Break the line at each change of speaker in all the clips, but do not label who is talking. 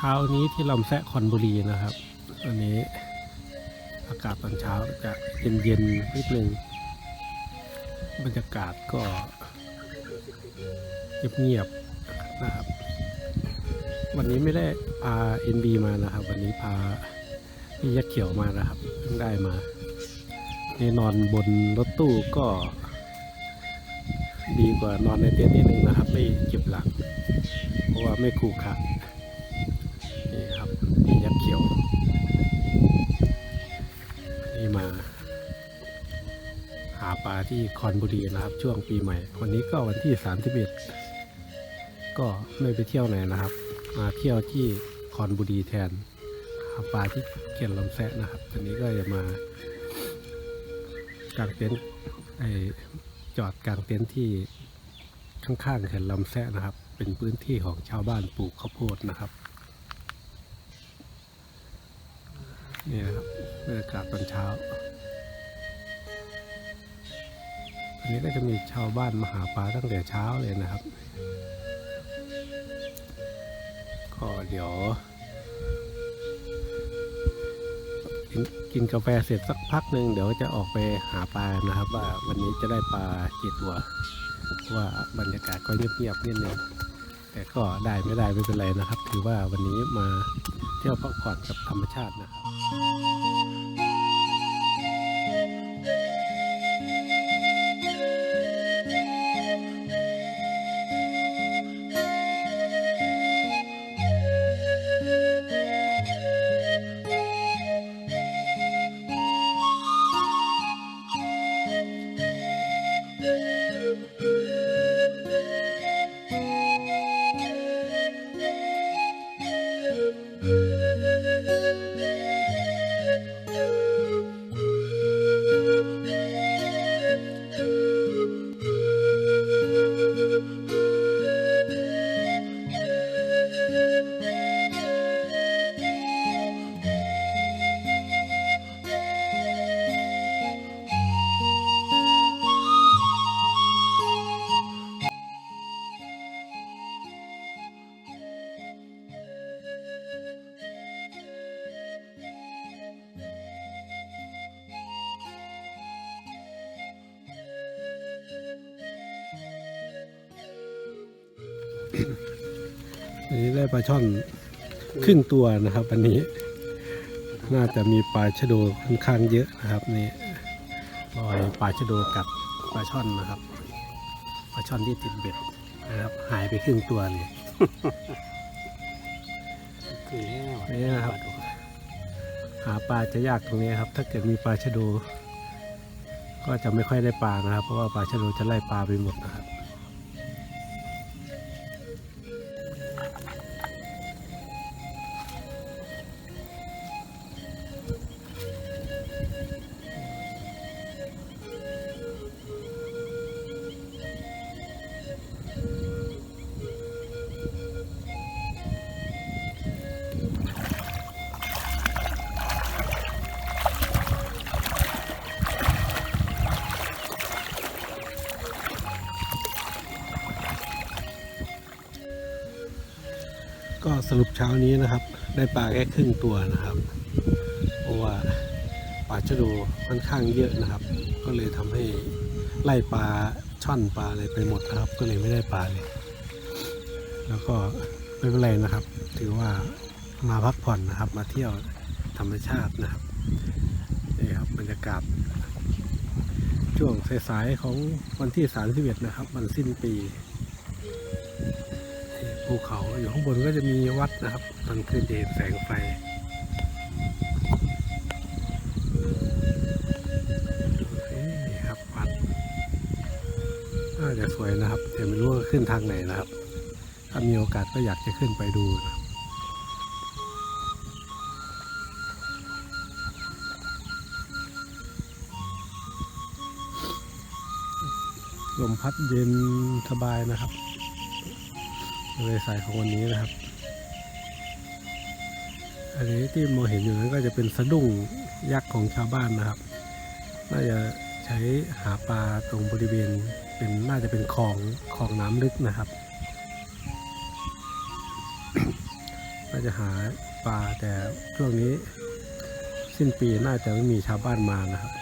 ช้านี้ที่ลำแซะคอนบุรีนะครับวันนี้อากาศตอนเช้าจะเย็นๆนิดนึงบรรยากาศก็เงียบๆนะครับ วันนี้ไม่ได้พาเอ็นบีมานะครับ วันนี้พาพี่ยักษ์เขียวมานะครับเพิ่งได้มาในนอนบนรถตู้ก็ดีกว่านอนในเต็นท์นิดนึงนะครับ ไม่เจ็บหลัง เพราะว่าไม่ขู่ขัด ที่คอนบุรีนะครับ ช่วงปีใหม่ วันนี้ก็วันที่ 31 ก็ไม่ไปเที่ยวไหนนะครับ มาเที่ยวที่คอนบุรีแทนหาปลาที่เขียนลำแซะนะครับวันนี้ก็จะมากางเต็นท์ไอจอดกางเต็นท์ที่ข้างๆเขื่อนลำแซะนะครับ เป็นพื้นที่ของชาวบ้านปลูกข้าวโพดนะครับนี่นะครับบรรยากาศตอนเช้า อันนี้ก็จะมีชาวบ้านมาหาปลาตั้งแต่เช้าเลยนะครับ ก็เดี๋ยวกินกินกาแฟเสร็จสักพักหนึ่งเดี๋ยวจะออกไปหาปลานะครับ ว่าวันนี้จะได้ปลากี่ตัวว่าบรรยากาศก็เงียบๆนิดนึงแต่ก็ได้ไม่ได้ไม่เป็นไรนะครับ ถือว่าวันนี้มาเที่ยวพักผ่อนกับธรรมชาตินะครับ อันนี้ได้ปลาช่อนครึ่งตัวนะครับอันนี้ น่าจะมีปลาชะโดค่อนข้างเยอะนะครับนี่รอยปลาชะโดกัดปลาช่อนนะครับปลาช่อนที่ติดเบ็ดนะครับหายไปครึ่งตัวเลย
คือแน่ว่ะ
นี่นะครับหาปลาจะยากตรงนี้ครับ ถ้าเกิดมีปลาชะโดก็จะไม่ค่อยได้ปลานะครับ เพราะว่าปลาชะโดจะไล่ปลาไปหมดนะครับ ก็สรุปเช้านี้นะครับ ได้ปลาแค่ครึ่งตัวนะครับ เพราะว่าปลาชะโดค่อนข้างเยอะนะครับ ก็เลยทำให้ไล่ปลาช่อนปลาอะไรไปหมดนะครับ ก็เลยไม่ได้ปลาเลย แล้วก็ไม่เป็นไรนะครับ ถือว่ามาพักผ่อนนะครับ มาเที่ยวธรรมชาตินะครับนี่ครับบรรยากาศช่วงสายๆของวันที่ 31 นะครับ วันสิ้นปี ภูเขา อยู่ข้างบนก็จะมีวัดนะครับตอนคืนเห็นแสงไฟนี่ครับวัดน่าจะสวยนะครับแต่ไม่รู้ว่าขึ้นทางไหนนะครับ ถ้ามีโอกาสก็อยากจะขึ้นไปดูนะลมพัดเย็นสบายนะครับ เลยสายของวันนี้นะครับ อันนี้ที่มองเห็นอยู่นั้นก็จะเป็นสะดุ้งยักษ์ของชาวบ้านนะครับ น่าจะใช้หาปลาตรงบริเวณเป็นน่าจะเป็นคลองคลองน้ำลึกนะครับ น่าจะหาปลาแต่ช่วงนี้สิ้นปีน่าจะไม่มีชาวบ้านมานะครับ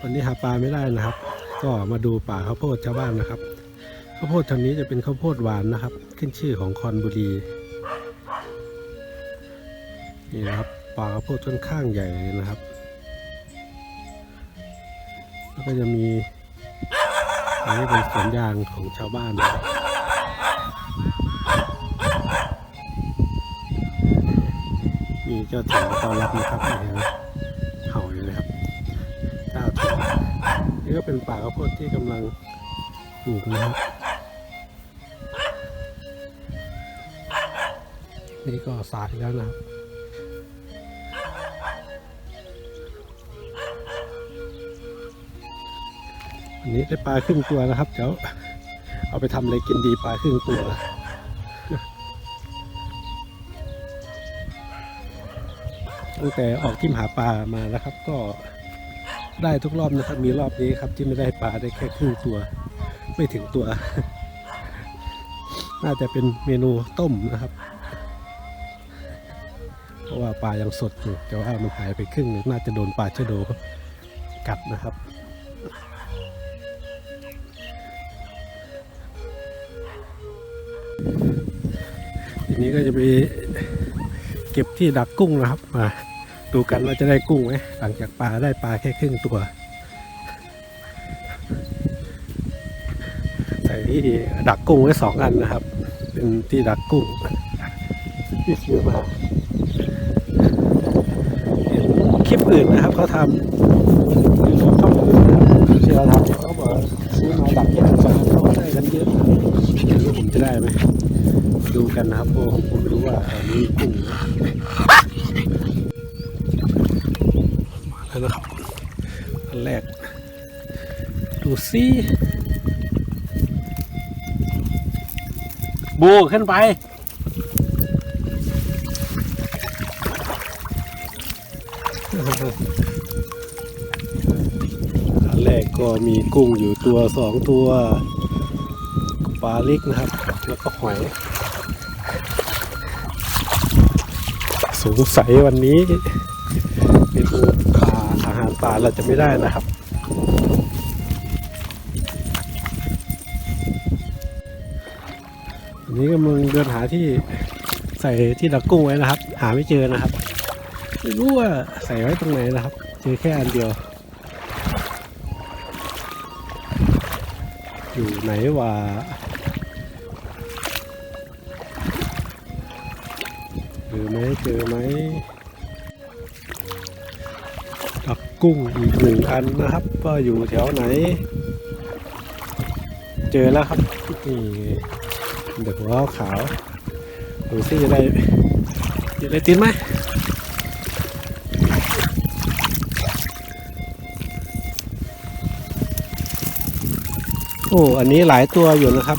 วันนี้หาปลาไม่ได้นะครับ ก็มาดูป่าข้าวโพดชาวบ้านนะครับข้าวโพดทางนี้จะเป็นข้าวโพดหวานนะครับ ขึ้นชื่อของคอนบุรีนี่นะครับป่าข้าวโพดค่อนข้างใหญ่เลยนะครับ แล้วก็จะมีอันนี้เป็นสวนยางของชาวบ้านนะครับมีเจ้าถิ่นต้อนรับนะครับนี่เห็นเห่าอยู่เลยครับเจ้าถิ่น นี่ก็เป็นป่าข้าวโพดที่กำลังปลูกนะครับ นี่ก็สายแล้วนะครับอันนี้ได้ปลาครึ่งตัวนะครับ เดี๋ยวเอาไปทำอะไรกินดีปลาครึ่งตัวตั้งแต่ออกทิมหาปลามานะครับก็ ได้ทุกรอบนะครับ มีรอบนี้ครับที่ไม่ได้ปลาได้แค่ครึ่งตัว ไม่ถึงตัว น่าจะเป็นเมนูต้มนะครับ เพราะว่าปลายังสดอยู่แต่ว่ามันหายไปครึ่งนึ่งน่าจะโดนปลาชะโดกัดนะครับทีนี้ก็จะไปเก็บที่ดักกุ้งนะครับมา ดูกันว่าจะได้กุ้งไหมหลังจากปลาได้ปลาแค่ครึ่งตัว ใส่ที่ดักกุ้งไว้สองอันนะครับ เป็นที่ดักกุ้งที่ซื้อมาเห็นคลิปอื่นนะครับเขาทำช่องอื่นนะครับที่เราทำเขาบอกว่าซื้อมาดักแค่สองเขาได้กันเยอะไม่รู้ผมจะได้ไหมดูกันนะครับเพราะผมไม่รู้ว่ามีกุ้งมา แล้วนะครับอันแรก ดูซิบูขึ้นไป อันแรกก็มีกุ้งอยู่ตัวสองตัวปลาเล็กนะครับ แล้วก็หอย สงสัยวันนี้เมนูปลาอ หารปลาเราจะไม่ได้นะครับ อันนี้กำลังเดินหาที่ใส่ที่ดักกุ้งไว้นะครับ หาไม่เจอนะครับไม่รู้ว่าใส่ไว้ตรงไหนนะครับ เจอแค่อันเดียว อยู่ไหนวะเจอไหมเจอไหม กุ้งอีกหนึ่งอันนะครับว่าอยู่แถวไหน เจอแล้วครับนี่เด็กหัวขาวดูสิจะได้จะได้ตินไหมโอ้อันนี้หลายตัวอยู่นะครับ